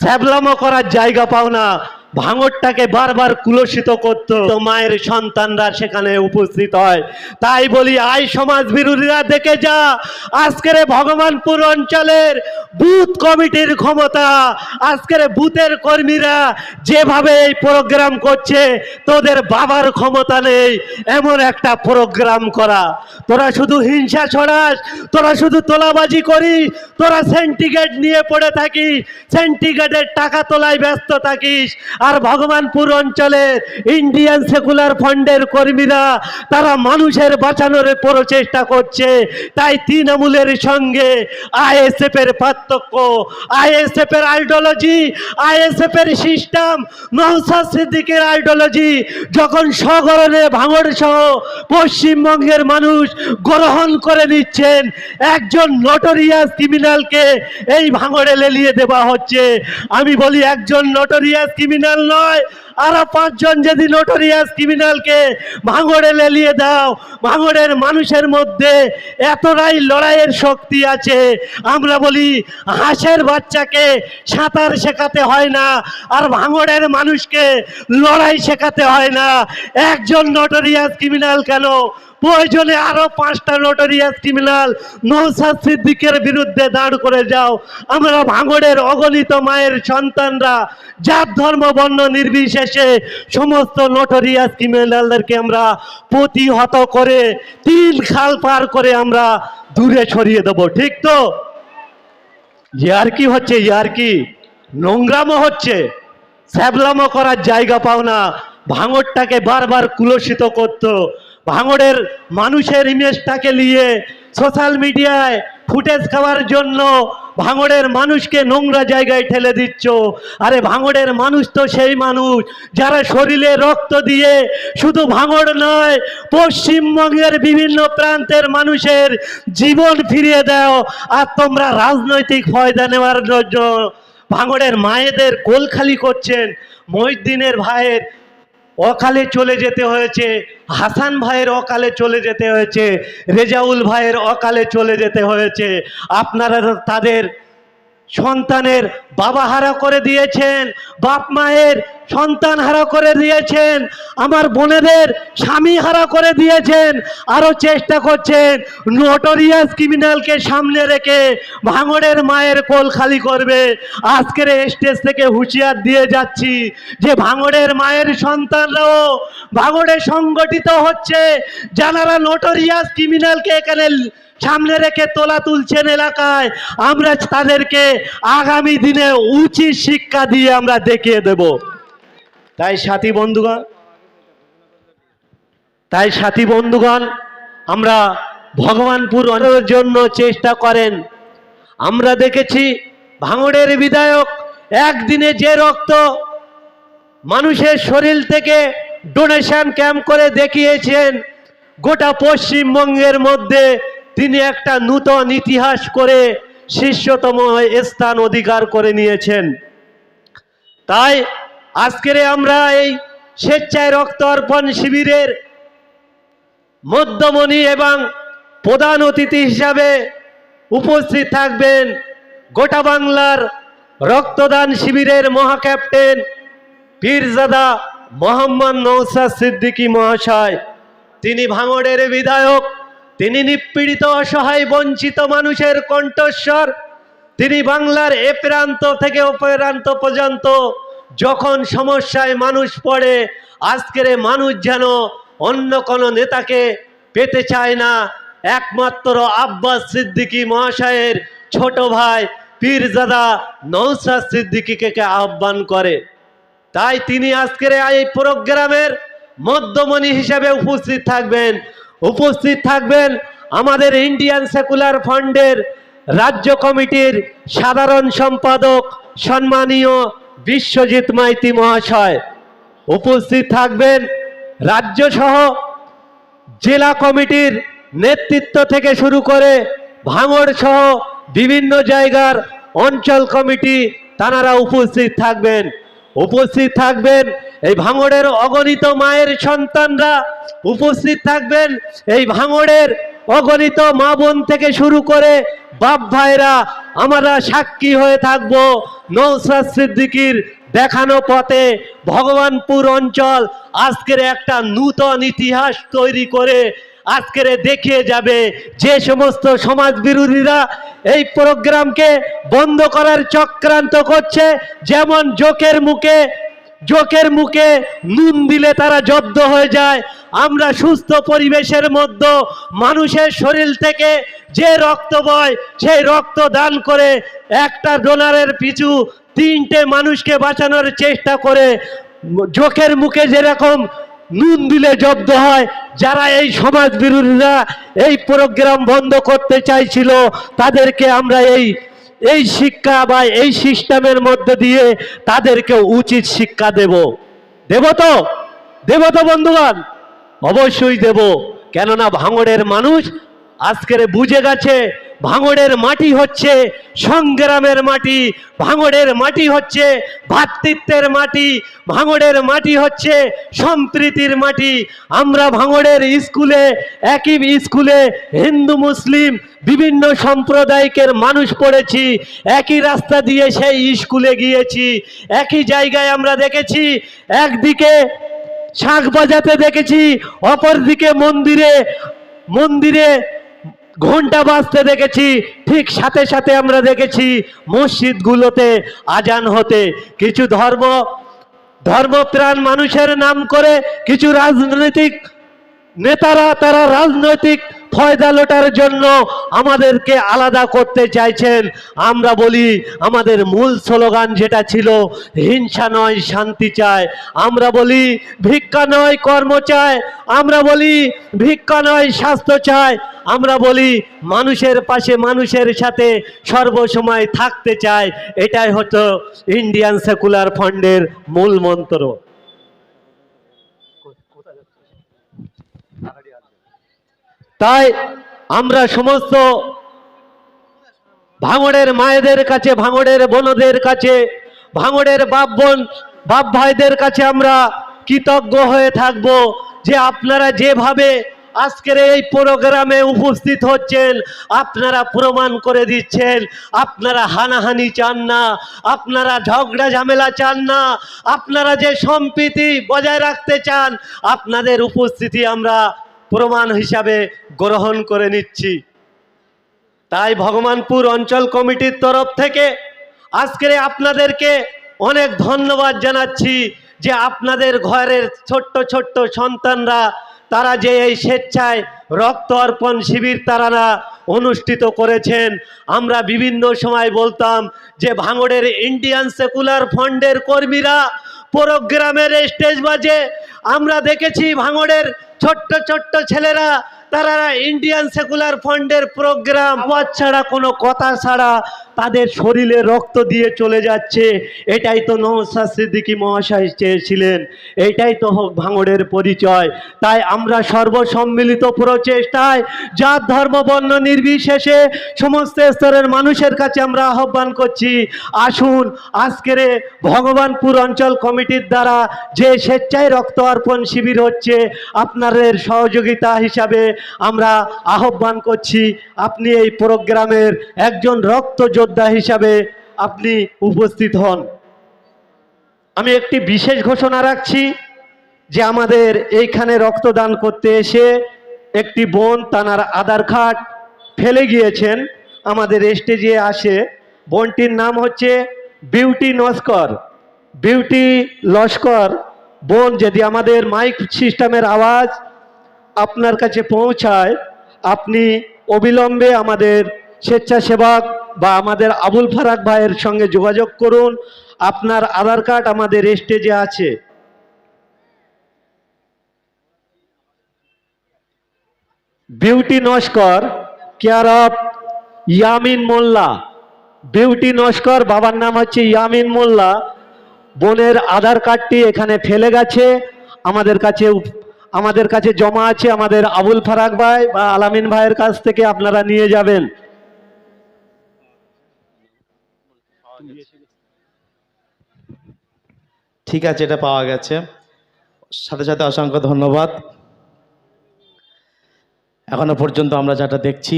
স্যাবলামো করার জায়গা পাও না। ভাঙরটাকে বারবার কুলসিত করতো। মায়ের সন্তানরা সেখানে উপস্থিত হয়। তাই বলি, আই সমাজ বিরোধীরা, দেখে যা। আজকের ভগবানপুর অঞ্চলের বুথ কমিটির ক্ষমতা, আজকের বুথের কর্মীরা যেভাবে এই প্রোগ্রাম করছে, তোদের বাবার ক্ষমতা নেই এমন একটা প্রোগ্রাম করা। তোরা শুধু হিংসা ছড়াস, তোরা শুধু তোলাবাজি করিস তোরা সেন্টিগ্রেড নিয়ে পড়ে থাকিস, সেন্টিগ্রেডের টাকা তোলায় ব্যস্ত থাকিস। আর ভগবানপুর অঞ্চলের ইন্ডিয়ান সেকুলার ফান্ডের কর্মীরা, তারা মানুষের বাঁচানোর প্রচেষ্টা করছে। তাই তৃণমূলের সঙ্গে আইএসএফ এর পার্থক্য আইএসএফ এর আইডিওলজি আইএসএফ এর সিস্টেম নৌসাদ সিদ্দিকের আইডিওলজি, যখন সগরণে ভাঙড় সহ পশ্চিমবঙ্গের মানুষ গ্রহণ করে নিচ্ছেন, একজন নটোরিয়াস ক্রিমিনালকে এই ভাঙড়ে লেলিয়ে দেওয়া হচ্ছে। আমি বলি একজন নটোরিয়াস ক্রিমিনাল নয়, আরও পাঁচজন যদি নোটোরিয়াস ক্রিমিনালকে ভাঙড়ে লেলিয়ে দাও, ভাঙড়ের মানুষের মধ্যে এতটাই লড়াইয়ের শক্তি আছে। আমরা বলি, হাঁসের বাচ্চাকে সাঁতার শেখাতে হয় না, আর ভাঙড়ের মানুষকে লড়াই শেখাতে হয় না। একজন নোটোরিয়াস ক্রিমিনাল কেন প্রয়োজনে আরও পাঁচটা নোটোরিয়াস ক্রিমিনাল নৌসাদ সিদ্দিকের বিরুদ্ধে দাঁড় করে যাও। আমরা ভাঙড়ের অগণিত মায়ের সন্তানরা, জাত, ধর্ম, বর্ণ নির্বিশেষে সমস্ত নোটোরিয়াস ক্রিমিনালদেরকে আমরা প্রতিহত করে তিন খাল পার করে আমরা দূরে ছড়িয়ে দেবো। ঠিক তো? ইয়ার কি হচ্ছে ইয়ার কি নোংরামো হচ্ছে স্যাবলামো করার জায়গা পাও না। ভাঙড়টাকে বারবার কুলসিত করতো। ভাঙড়ের মানুষের ইমেজটাকে নিয়ে সোশ্যাল মিডিয়ায় ফুটেজ খাওয়ার জন্য ভাঙড়ের মানুষকে নোংরা জায়গায় ঠেলে দিচ্ছ। আরে ভাঙড়ের মানুষ তো সেই মানুষ যারা শরীরে রক্ত দিয়ে শুধু ভাঙড় নয়, পশ্চিমবঙ্গের বিভিন্ন প্রান্তের মানুষের জীবন ফিরিয়ে দাও আর তোমরা রাজনৈতিক ফয়দা নেওয়ার জন্য ভাঙড়ের মায়েদের কোল খালি করছেন মহিদ্দিনের ভাইয়ের অকালে চলে যেতে হয়েছে, হাসান ভাইয়ের অকালে চলে যেতে হয়েছে, রেজাউল ভাইয়ের অকালে চলে যেতে হয়েছে। আপনারা তাদের সন্তানের বাবা হারা করে দিয়েছেন, বাপ মায়ের সন্তান হারা করে দিয়েছেন, আমার বোনেদের স্বামী হারা করে দিয়েছেন আরও চেষ্টা করছেন নোটোরিয়াস ক্রিমিনালকে সামনে রেখে ভাঙড়ের মায়ের কোল খালি করবে। আজকের স্টেজ থেকে হুঁশিয়ার দিয়ে যাচ্ছি যে ভাঙড়ের মায়ের সন্তানরাও ভাঙড়ে সংগঠিত হচ্ছে, যারা নোটোরিয়াস ক্রিমিনালকে এখানে সামনে রেখে তোলা তুলছেন এলাকায়, আমরা তাদেরকে আগামী দিনে উচিত শিক্ষা দিয়ে আমরা দেখিয়ে দেব। তাই সাথী বন্ধুগণ, তাই সাথী বন্ধুগণ, আমরা ভগবানপুর অঞ্চলের জন্য চেষ্টা করেন। আমরা দেখেছি ভাঙড়ের বিধায়ক একদিনে যে রক্ত মানুষের শরীর থেকে ডোনেশন ক্যাম্প করে দেখিয়েছেন, গোটা পশ্চিমবঙ্গের মধ্যে তিনি একটা নূতন ইতিহাস করে শীর্ষতম স্থান অধিকার করে নিয়েছেন। তাই আজকের আমরা এই স্বেচ্ছায় রক্ত অর্পণ শিবিরের মধ্যমণি এবং প্রধান অতিথি হিসাবে উপস্থিত থাকবেন গোটা বাংলার রক্তদান শিবিরের মহাক্যাপ্টেন পীরজাদা মোহাম্মদ নৌসাদ সিদ্দিকী মহাশয়। তিনি ভাঙড়ের বিধায়ক, তিনি নিপীড়িত, অসহায়, বঞ্চিত মানুষের কণ্ঠস্বর, তিনি বাংলার এ প্রান্ত থেকে ও প্রান্ত পর্যন্ত যখন সমস্যায় মানুষ পড়ে, আজকের মানুষ যেন অন্য কোনো নেতাকে পেতে চায় না। একমাত্র আব্বাস সিদ্দিকী মহাশয়ের ছোট ভাই পীরজাদা নৌসাদ সিদ্দিকীকে আহ্বান করে। তাই তিনি আজকের এই প্রোগ্রামের মধ্যমণি হিসেবে উপস্থিত থাকবেন। উপস্থিত থাকবেন আমাদের ইন্ডিয়ান সেকুলার ফান্ডের রাজ্য কমিটির সাধারণ সম্পাদক, সম্মানীয় বিশ্বজিৎ মাইতি মহাশয় উপস্থিত থাকবেন রাজ্য সহ জেলা কমিটির নেতৃত্ব থেকে শুরু করে ভাঙড় সহ বিভিন্ন জায়গার অঞ্চল কমিটি, তারা উপস্থিত থাকবেন। উপস্থিত থাকবেন এই ভাঙড়ের অগণিত মায়ের সন্তানরা। উপস্থিত থাকবেন এই ভাঙড়ের অগণিত মা বোন থেকে শুরু করে বাপ ভাইরা, আমরা সাক্ষী হয়ে থাকব নৌসাদ সিদ্দিকির দেখানো পথে ভগবানপুর অঞ্চল। আজকের একটা নূতন ইতিহাস তৈরি করে আজকের দেখিয়ে যাবে যে সমস্ত সমাজ বিরোধীরা এই প্রোগ্রামকে বন্ধ করার চক্রান্ত করছে। যেমন জোকের মুখে জোকের মুখে নুন দিলে তারা জব্দ হয়ে যায়। আমরা সুস্থ পরিবেশের মধ্যে মানুষের শরীর থেকে যে রক্ত বয়, সেই রক্ত দান করে একটা ডোনারের পিছু তিনটে মানুষকে বাঁচানোর চেষ্টা করে জোকের মুখে যেরকম নুন দিলে জব্দ হয়, যারা এই সমাজ বিরোধীরা এই প্রোগ্রাম বন্ধ করতে চাইছিল, তাদেরকে আমরা এই এই শিক্ষা বা এই সিস্টেমের মধ্যে দিয়ে তাদেরকে উচিত শিক্ষা দেব। দেব তো? দেব তো বন্ধুগণ? অবশ্যই দেব। কেননা ভাঙড়ের মানুষ আজকের বুঝে গেছে, ভাঙড়ের মাটি হচ্ছে সংগ্রামের মাটি, ভাঙড়ের মাটি হচ্ছে ভ্রাতৃত্বের মাটি, ভাঙড়ের মাটি হচ্ছে সম্প্রীতির মাটি। আমরা ভাঙড়ের স্কুলে, একই স্কুলে হিন্দু, মুসলিম বিভিন্ন সম্প্রদায়িকের মানুষ পড়েছি, একই রাস্তা দিয়ে সেই স্কুলে গিয়েছি, একই জায়গায় আমরা দেখেছি, একদিকে শাঁখ বাজাতে দেখেছি, অপরদিকে মন্দিরে মন্দিরে ঘণ্টা বাজতে দেখেছি, ঠিক সাথে সাথে আমরা দেখেছি মসজিদগুলোতে আজান হতে। কিছু ধর্ম, ধর্মপ্রাণ মানুষের নাম করে কিছু রাজনৈতিক নেতারা, তারা রাজনৈতিক ফয়দা লোটার জন্য আমাদেরকে আলাদা করতে চাইছেন। আমরা বলি, আমাদের মূল স্লোগান যেটা ছিল, হিংসা নয়, শান্তি চায়। আমরা বলি, ভিক্ষা নয়, কর্ম চায়। আমরা বলি, ভিক্ষা নয়, স্বাস্থ্য চায়। আমরা বলি, মানুষের পাশে মানুষের সাথে সর্বসময় থাকতে চায়। এটাই হতো ইন্ডিয়ান সেকুলার ফান্ডের মূল মন্ত্র। তাই আমরা সমস্ত ভাঙড়ের মায়েদের কাছে, ভাঙড়ের বোনদের কাছে, ভাঙড়ের বাপ বোন, বাপ ভাইদের কাছে আমরা কৃতজ্ঞ হয়ে থাকব যে আপনারা যেভাবে আজকের এই প্রোগ্রামে উপস্থিত হচ্ছেন, আপনারা প্রমাণ করে দিচ্ছেন, আপনারা হানাহানি চান না, আপনারা ঝগড়া ঝামেলা চান না, আপনারা যে সম্প্রীতি বজায় রাখতে চান, আপনাদের উপস্থিতি আমরা প্রমাণ হিসাবে গ্রহণ করে নিচ্ছি। তাই ভগবানপুর অঞ্চল কমিটির তরফ থেকে আজকের আপনাদেরকে অনেক ধন্যবাদ জানাচ্ছি যে আপনাদের ঘরের ছোট্ট ছোট্ট সন্তানরা, তারা যে এই স্বেচ্ছায় রক্ত অর্পণ শিবির তারা অনুষ্ঠিত করেছেন। আমরা বিভিন্ন সময় বলতাম যে ভাঙড়ের ইন্ডিয়ান সেকুলার ফান্ডের কর্মীরা প্রোগ্রামের স্টেজ বাজে আমরা দেখেছি ভাঙড়ের ছোট্ট ছোট্ট ছেলেরা, তারা ইন্ডিয়ান সেকুলার ফান্ডের প্রোগ্রাম ছাড়া কোনো কথা ছাড়া তাদের শরীরে রক্ত দিয়ে চলে যাচ্ছে। এটাই তো নমস্কার সিদ্দিকী মহাশয় চেয়েছিলেন। এটাই তো হোক ভাঙড়ের পরিচয়। তাই আমরা সর্বসম্মিলিত প্রচেষ্টায়, জাত, ধর্ম, বর্ণ নির্বিশেষে সমস্ত স্তরের মানুষের কাছে আমরা আহ্বান করছি, আসুন আজকের ভগবানপুর অঞ্চল কমিটির দ্বারা যে স্বেচ্ছায় রক্ত অর্পণ শিবির হচ্ছে, আপনাদের সহযোগিতা হিসাবে আমরা আহ্বান করছি। আপনি এই প্রোগ্রামের একজন রক্ত যোদ্ধা হিসাবে আপনি উপস্থিত হন। আমি একটি বিশেষ ঘোষণা রাখছি যে আমাদের এইখানে রক্তদান করতে এসে একটি বোন তানার আধার কার্ড ফেলে গিয়েছেন। আমাদের স্টেজে আসে। বোনটির নাম হচ্ছে বিউটি নস্কর। বিউটি লস্কর। বোন যদি আমাদের মাইক সিস্টেমের আওয়াজ আপনার কাছে পৌঁছায়, আপনি অবিলম্বে আমাদের স্বেচ্ছাসেবক বা আমাদের আবুল ফারাক ভাইয়ের সঙ্গে যোগাযোগ করুন। আপনার আধার কার্ড আমাদের স্টেজে আছে। Beauty Naskar, care of Yamin Molla. Beauty Naskar, বাবার নাম হচ্ছে ইয়ামিন মোল্লা। বোনের আধার কার্ডটি এখানে ফেলে গেছে। আমাদের কাছে আমাদের কাছে জমা আছে। আমাদের আবুল ফারাক ভাই বা আলামিন ভাইয়ের কাছ থেকে আপনারা নিয়ে যাবেন। ঠিক আছে এটা পাওয়া গেছে। সাথে সাথে অসংখ্য ধন্যবাদ। এখনও পর্যন্ত আমরা যেটা দেখছি